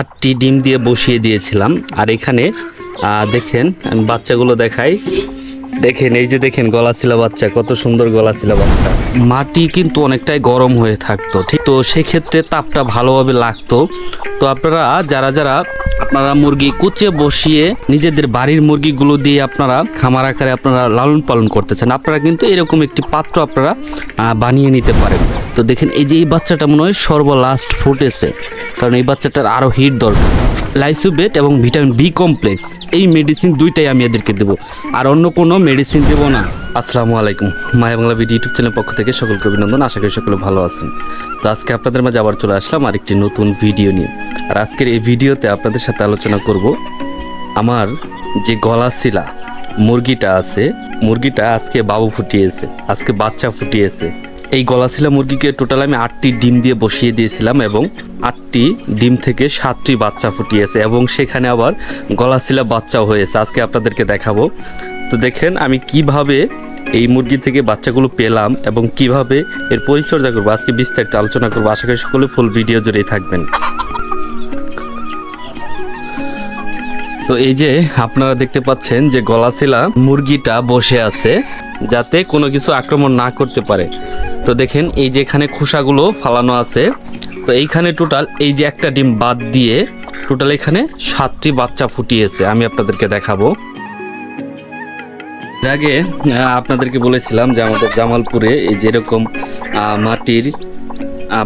আটটি ডিম দিয়ে বসিয়ে দিয়েছিলাম। আর এখানে দেখেন বাচ্চাগুলো দেখাই। দেখেন, এই যে দেখেন গলা ছিল বাচ্চা, কত সুন্দর গলা ছিল বাচ্চা। মাটি কিন্তু অনেকটাই গরম হয়ে থাকতো, ঠিক? তো সেক্ষেত্রে তাপটা ভালোভাবে লাগতো। তো আপনারা, যারা যারা, আপনারা মুরগি কুচে বসিয়ে নিজেদের বাড়ির মুরগিগুলো দিয়ে আপনারা খামার আকারে আপনারা লালন পালন করতে চান, আপনারা কিন্তু এরকম একটি পাত্র আপনারা বানিয়ে নিতে পারেন। তো দেখেন, এই যে এই বাচ্চাটা মনে হয় সর্বলাস্ট ফুটেছে। কারণ এই বাচ্চাটার আরও হিট দরকার। লাইসোবেট এবং ভিটামিন বি কমপ্লেক্স, এই মেডিসিন দুইটাই আমি এদেরকে দেবো। আর অন্য কোনো মেডিসিন দেবো না। আসসালামু আলাইকুম। Maya Bangla video YouTube channel পক্ষ থেকে সকলকে অভিনন্দন। আশা করি সকলে ভালো আছেন। তো আজকে আপনাদের মাঝে আবার চলে আসলাম আর একটি নতুন ভিডিও নিয়ে। আর আজকের এই ভিডিওতে আপনাদের সাথে আলোচনা করব আমার যে গলা শিলা মুরগিটা আছে, মুরগিটা আজকে বাবু ফুটিয়েছে, আজকে বাচ্চা ফুটিয়েছে। এই গলাশিলা মুরগিকে টোটাল আমি আটটি ডিম দিয়ে বসিয়ে দিয়েছিলাম এবং আটটি ডিম থেকে সাতটি বাচ্চা ফুটিয়েছে এবং সেখানে আবার গলাশিলা বাচ্চাও হয়েছে। আজকে আপনাদেরকে দেখাবো। তো দেখেন আমি কীভাবে এই মুরগি থেকে বাচ্চাগুলো পেলাম এবং কীভাবে এর পরিচর্যা করব। আজকে বিস্তারিত আলোচনা করব। আশা করি সকলে ফুল ভিডিও জুড়েই থাকবেন। তো এই যে আপনারা দেখতে পাচ্ছেন যে গলাশিলা মুরগিটা বসে আছে যাতে কোনো কিছু আক্রমণ না করতে পারে। তো দেখেন, এই যে এখানে খোসাগুলো ফালানো আছে, তো এইখানে টোটাল এই যে একটা ডিম বাদ দিয়ে টোটাল এখানে সাতটি বাচ্চা ফুটিয়েছে, আমি আপনাদেরকে দেখাবো। আগে আপনাদেরকে বলেছিলাম যে আমাদের জামালপুরে এই যেরকম মাটির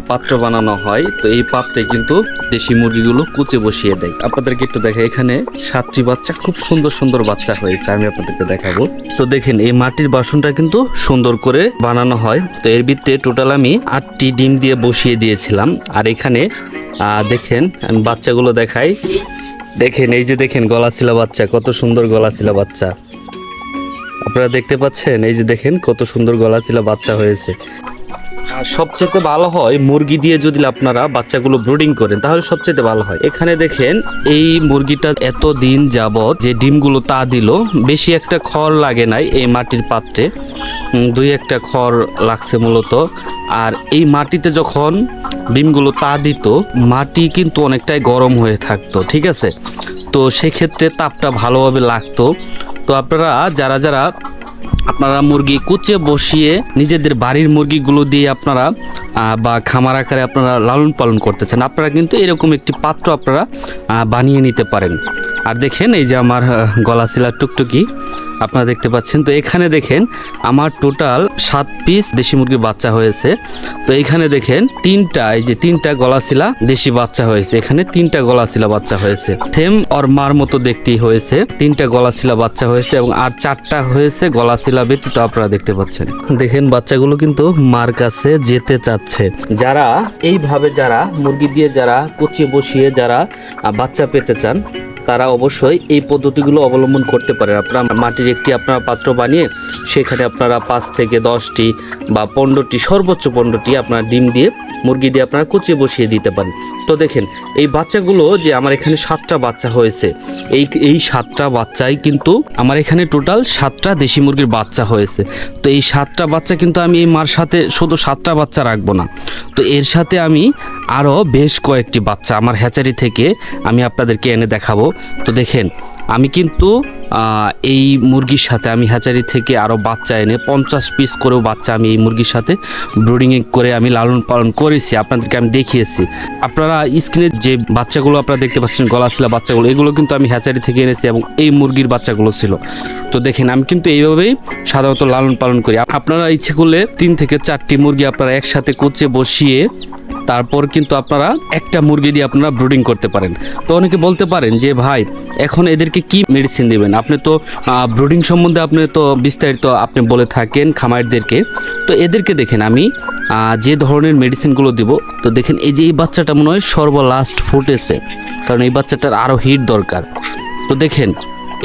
পাত্র বানানো হয়, তো এই পাত্রে কিন্তু দেশি মুরগিগুলো কুচে বসিয়ে দেয়। আপনাদেরকে একটু দেখা এখানে সাতটি বাচ্চা, খুব সুন্দর সুন্দর বাচ্চা হয়েছে, আমি আপনাদেরকে দেখাবো। তো দেখেন, এই মাটির বাসনটা কিন্তু সুন্দর করে বানানো হয়। তো এর ভিতরে টোটাল আমি আটটি ডিম দিয়ে বসিয়ে দিয়েছিলাম। আর এখানে দেখেন, আমি বাচ্চাগুলো দেখাই। দেখেন, এই যে দেখেন গলা ছিল বাচ্চা, কত সুন্দর গলা ছিল বাচ্চা। আপনারা দেখতে পাচ্ছেন, এই যে দেখেন, কত সুন্দর গলা ছিল বাচ্চা হয়েছে। সবচেয়ে ভালো হয় মুরগি দিয়ে যদি আপনারা বাচ্চাগুলো ব্রুডিং করেন, তাহলে সবচেয়ে ভালো হয়। এখানে দেখেন, এই মুরগিটা এত দিন যাবত যে ডিমগুলো তা দিল, বেশি একটা খড় লাগে নাই এই মাটির পাত্রে। দুই একটা খড় লাগছে মূলত। আর এই মাটিতে যখন ডিমগুলো তা দিত, মাটি কিন্তু অনেকটাই গরম হয়ে থাকতো, ঠিক আছে? তো সেক্ষেত্রে তাপটা ভালোভাবে লাগতো। তো আপনারা, যারা যারা আপনারা মুরগি কুচে বসিয়ে নিজেদের বাড়ির মুরগিগুলো দিয়ে আপনারা বা খামার আকারে আপনারা লালন পালন করতেছেন। আপনারা কিন্তু এরকম একটি পাত্র আপনারা বানিয়ে নিতে পারেন। আর দেখেন এই যে আমার গলা শিলা টুকটুকি। আপনারা দেখতে পাচ্ছেন। তো এখানে দেখেন, আমার টোটাল সাত পিস দেশি মুরগির বাচ্চা হয়েছে। তো এখানে দেখেন, তিনটা, এই যে তিনটা গলাশিলা দেশি বাচ্চা হয়েছে। এখানে তিনটা গলাশিলা বাচ্চা হয়েছে। সেম ওর মার মতো দেখতেই হয়েছে। তিনটা গলাশিলা বাচ্চা হয়েছে এবং আর চারটা হয়েছে গলাশিলা ব্যতীত আপনারা দেখতে পাচ্ছেন। দেখেন, বাচ্চাগুলো কিন্তু মার কাছে যেতে চাচ্ছে। যারা, এইভাবে যারা মুরগি দিয়ে যারা কুচিয়ে বসিয়ে যারা বাচ্চা পেতে চান তারা অবশ্যই এই পদ্ধতিগুলো অবলম্বন করতে পারেন আপনারা মাটির একটি আপনারা পাত্র বানিয়ে সেখানে আপনারা পাঁচ থেকে দশটি বা পনেরোটি, সর্বোচ্চ পনেরোটি আপনারা ডিম দিয়ে মুরগি দিয়ে আপনারা কুচিয়ে বসিয়ে দিতে পারেন। তো দেখেন, এই বাচ্চাগুলো যে আমার এখানে সাতটা বাচ্চা হয়েছে, এই এই সাতটা বাচ্চাই কিন্তু আমার এখানে টোটাল সাতটা দেশি মুরগির বাচ্চা হয়েছে। তো এই সাতটা বাচ্চা কিন্তু আমি এই মার সাথে শুধু সাতটা বাচ্চা রাখব না। তো এর সাথে আমি আরও বেশ কয়েকটি বাচ্চা আমার হ্যাচারি থেকে আমি আপনাদেরকে এনে দেখাবো। তো দেখেন, আমি কিন্তু এই মুরগির সাথে আমি হ্যাচারি থেকে আরও বাচ্চা এনে পঞ্চাশ পিস করেও বাচ্চা আমি এই মুরগির সাথে ব্রুডিং করে আমি লালন পালন করেছি, আপনাদেরকে আমি দেখিয়েছি। আপনারা স্ক্রিনে যে বাচ্চাগুলো আপনারা দেখতে পাচ্ছেন, গলাশিলা বাচ্চাগুলো, এগুলো কিন্তু আমি হ্যাচারি থেকে এনেছি এবং এই মুরগির বাচ্চাগুলো ছিল। তো দেখেন, আমি কিন্তু এইভাবেই সাধারণত লালন পালন করি। আপনারা ইচ্ছে করলে তিন থেকে চারটি মুরগি আপনারা একসাথে কোচে বসিয়ে তারপর কিন্তু আপনারা একটা মুরগি দিয়ে আপনারা ব্রুডিং করতে পারেন। তো অনেকে বলতে পারেন যে, ভাই, এখন এদেরকে কি মেডিসিন দিবেন? আপনি তো ব্রুডিং সম্বন্ধে আপনি তো বিস্তারিত আপনি বলে থাকেন খামারদেরকে। তো এদেরকে দেখেন আমি যে ধরনের মেডিসিনগুলো দিব, তো দেখেন এই যে এই বাচ্চাটা মনে হয় সর্বলাস্ট ফুটেছে। কারণ এই বাচ্চাটার আরও হিট দরকার। তো দেখেন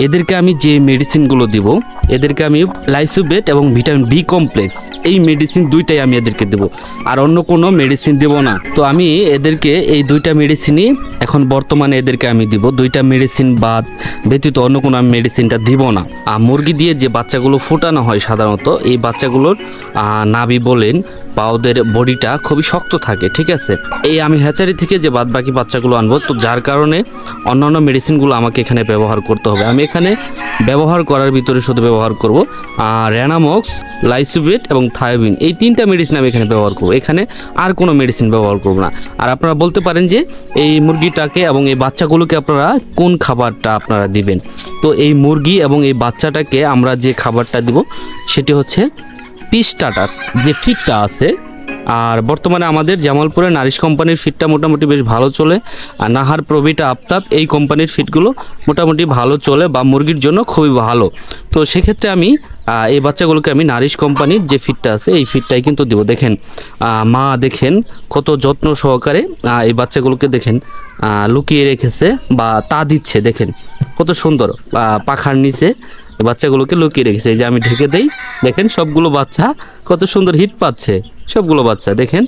এদেরকে আমি যে মেডিসিনগুলো দিব, এদেরকে আমি লাইসোবেট এবং ভিটামিন বি কমপ্লেক্স এই মেডিসিন দুইটাই আমি এদেরকে দেব। আর অন্য কোনো মেডিসিন দেব না। তো আমি এদেরকে এই দুইটা মেডিসিনই এখন বর্তমানে এদেরকে আমি দিব। দুইটা মেডিসিন বাদ ব্যতীত অন্য কোনো আমি মেডিসিনটা দিব না। আর মুরগি দিয়ে যে বাচ্চাগুলো ফোটানো হয় সাধারণত, এই বাচ্চাগুলোর নাভি বলেন বা ওদের বডিটা খুবই শক্ত থাকে, ঠিক আছে? এই আমি হ্যাচারি থেকে যে বাদ বাকি বাচ্চাগুলো আনব, তো যার কারণে অন্যান্য মেডিসিনগুলো আমাকে এখানে ব্যবহার করতে হবে। আমি এখানে ব্যবহার করার ভিতরে শুধু ব্যবহার করব র্যানামক্স লাইসুবেট এবং থায়োবিন এই তিনটা মেডিসিন আমি এখানে ব্যবহার করব। এখানে আর কোনো মেডিসিন ব্যবহার করব না। আর আপনারা বলতে পারেন যে এই মুরগিটাকে এবং এই বাচ্চাগুলোকে আপনারা কোন খাবারটা আপনারা দিবেন? তো এই মুরগি এবং এই বাচ্চাটাকে আমরা যে খাবারটা দিব, সেটি হচ্ছে পিস টাটাস যে ফিটটা আছে, আর বর্তমানে আমাদের জামালপুরে নারিশ কোম্পানির ফিটটা মোটামুটি বেশ ভালো চলে, আর নাহার প্রবিটা আফতাব, এই কোম্পানির ফিটগুলো মোটামুটি ভালো চলে বা মুরগির জন্য খুবই ভালো। তো সেক্ষেত্রে আমি এই বাচ্চাগুলোকে আমি নারিশ কোম্পানির যে ফিটটা আছে, এই ফিটটাই কিন্তু দেবো। দেখেন মা দেখেন কত যত্ন সহকারে এই বাচ্চাগুলোকে দেখেন লুকিয়ে রেখেছে বা তা দিচ্ছে। দেখেন কত সুন্দর পাখার নিচে বাচ্চাগুলোকে লুকিয়ে রেখেছে। এই যে আমি ঢেকে দেই, দেখেন সবগুলো বাচ্চা কত সুন্দর হিট পাচ্ছে। সবগুলো বাচ্চা, দেখেন।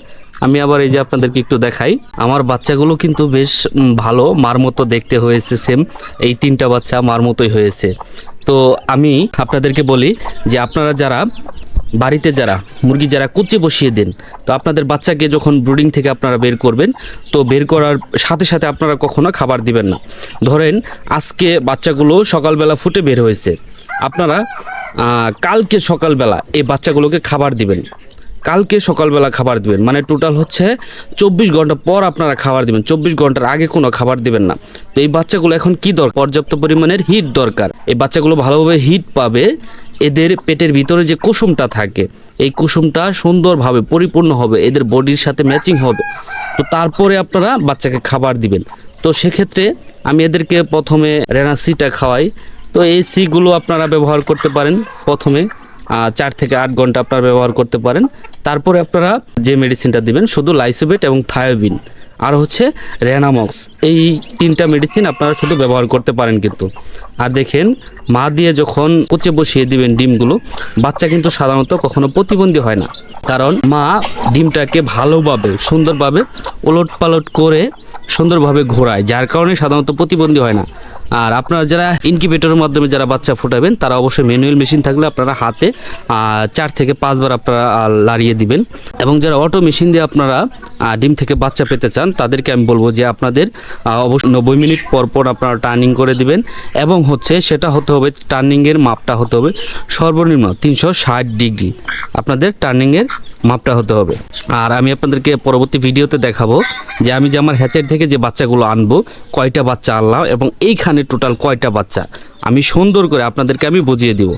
আমি আবার এই যে আপনাদেরকে একটু দেখাই। আমার বাচ্চাগুলো কিন্তু বেশ ভালো। মার মতো দেখতে হয়েছে সেম এই তিনটা বাচ্চা মার মতোই হয়েছে। তো আমি আপনাদেরকে বলি যে আপনারা যারা বাড়িতে যারা, মুরগি যারা কুচে বসিয়ে দেন, তো আপনাদের বাচ্চাকে যখন ব্রুডিং থেকে আপনারা বের করবেন, তো বের করার সাথে সাথে আপনারা কখনো খাবার দিবেন না। ধরেন, আজকে বাচ্চাগুলো সকালবেলা ফুটে বের হয়েছে। আপনারা কালকে সকালবেলা এই বাচ্চাগুলোকে খাবার দিবেন। কালকে সকালবেলা খাবার দিবেন। মানে টোটাল হচ্ছে চব্বিশ ঘণ্টা পর আপনারা খাবার দিবেন। চব্বিশ ঘণ্টার আগে কোনো খাবার দিবেন না। তো এই বাচ্চাগুলো এখন কি দরকার? পর্যাপ্ত পরিমাণের হিট দরকার। এই বাচ্চাগুলো ভালোভাবে হিট পাবে। এদের পেটের ভিতরে যে কুসুমটা থাকে, এই কুসুমটা সুন্দরভাবে পরিপূর্ণ হবে। এদের বডির সাথে ম্যাচিং হবে। তো তারপরে আপনারা বাচ্চাকে খাবার দিবেন। তো সেক্ষেত্রে আমি এদেরকে প্রথমে রেনাসিটা খাওয়াই। তো এই সিগুলো আপনারা ব্যবহার করতে পারেন প্রথমে চার থেকে আট ঘণ্টা আপনারা ব্যবহার করতে পারেন। তারপরে আপনারা যে মেডিসিনটা দিবেন, শুধু লাইসোবেট এবং থায়োবিন আর হচ্ছে রেনামক্স এই তিনটা মেডিসিন আপনারা শুধু ব্যবহার করতে পারেন কিন্তু। আর দেখেন, মা দিয়ে যখন কুচে বসিয়ে দিবেন ডিমগুলো, বাচ্চা কিন্তু সাধারণত কখনো প্রতিবন্ধী হয় না। কারণ মা ডিমটাকে ভালোভাবে, সুন্দরভাবে ওলট পালট করে সুন্দরভাবে ঘোরায়, যার কারণে সাধারণত প্রতিবন্ধী হয় না। আর আপনারা যারা ইনকিউবেটরের মাধ্যমে যারা বাচ্চা ফুটাবেন, তারা অবশ্যই ম্যানুয়াল মেশিন থাকলে আপনারা হাতে চার থেকে পাঁচবার আপনারা লাড়িয়ে দিবেন। এবং যারা অটো মেশিন দিয়ে আপনারা ডিম থেকে বাচ্চা পেতে চান, তাদেরকে আমি বলব যে আপনাদের অবশ্যই নব্বই মিনিট পর পর আপনারা টার্নিং করে দিবেন। এবং হচ্ছে সেটা হতে হবে টার্নিংয়ের মাপটা হতে হবে সর্বনিম্ন তিনশো ষাট ডিগ্রি। আপনাদের টার্নিংয়ের মাপটা হতে হবে। আর আমি আপনাদেরকে পরবর্তী ভিডিওতে দেখাবো যে আমি যে আমার হ্যাচের থেকে যে বাচ্চাগুলো আনব, কয়টা বাচ্চা আনলাম এবং এইখানে টোটাল কয়টা বাচ্চা? আমি সুন্দর করে আপনাদেরকে আমি বুঝিয়ে দিব।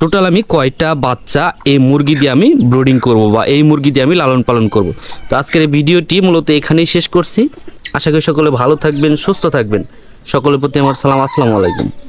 টোটাল আমি কয়টা বাচ্চা এই মুরগি দিয়ে আমি ব্রোডিং করব বা এই মুরগি দিয়ে আমি লালন পালন করব? তো আজকের এই ভিডিওটি মূলত এখানেই শেষ করছি। আশা করি সকলে ভালো থাকবেন, সুস্থ থাকবেন। সকলের প্রতি আমার সালাম, আসসালামু আলাইকুম।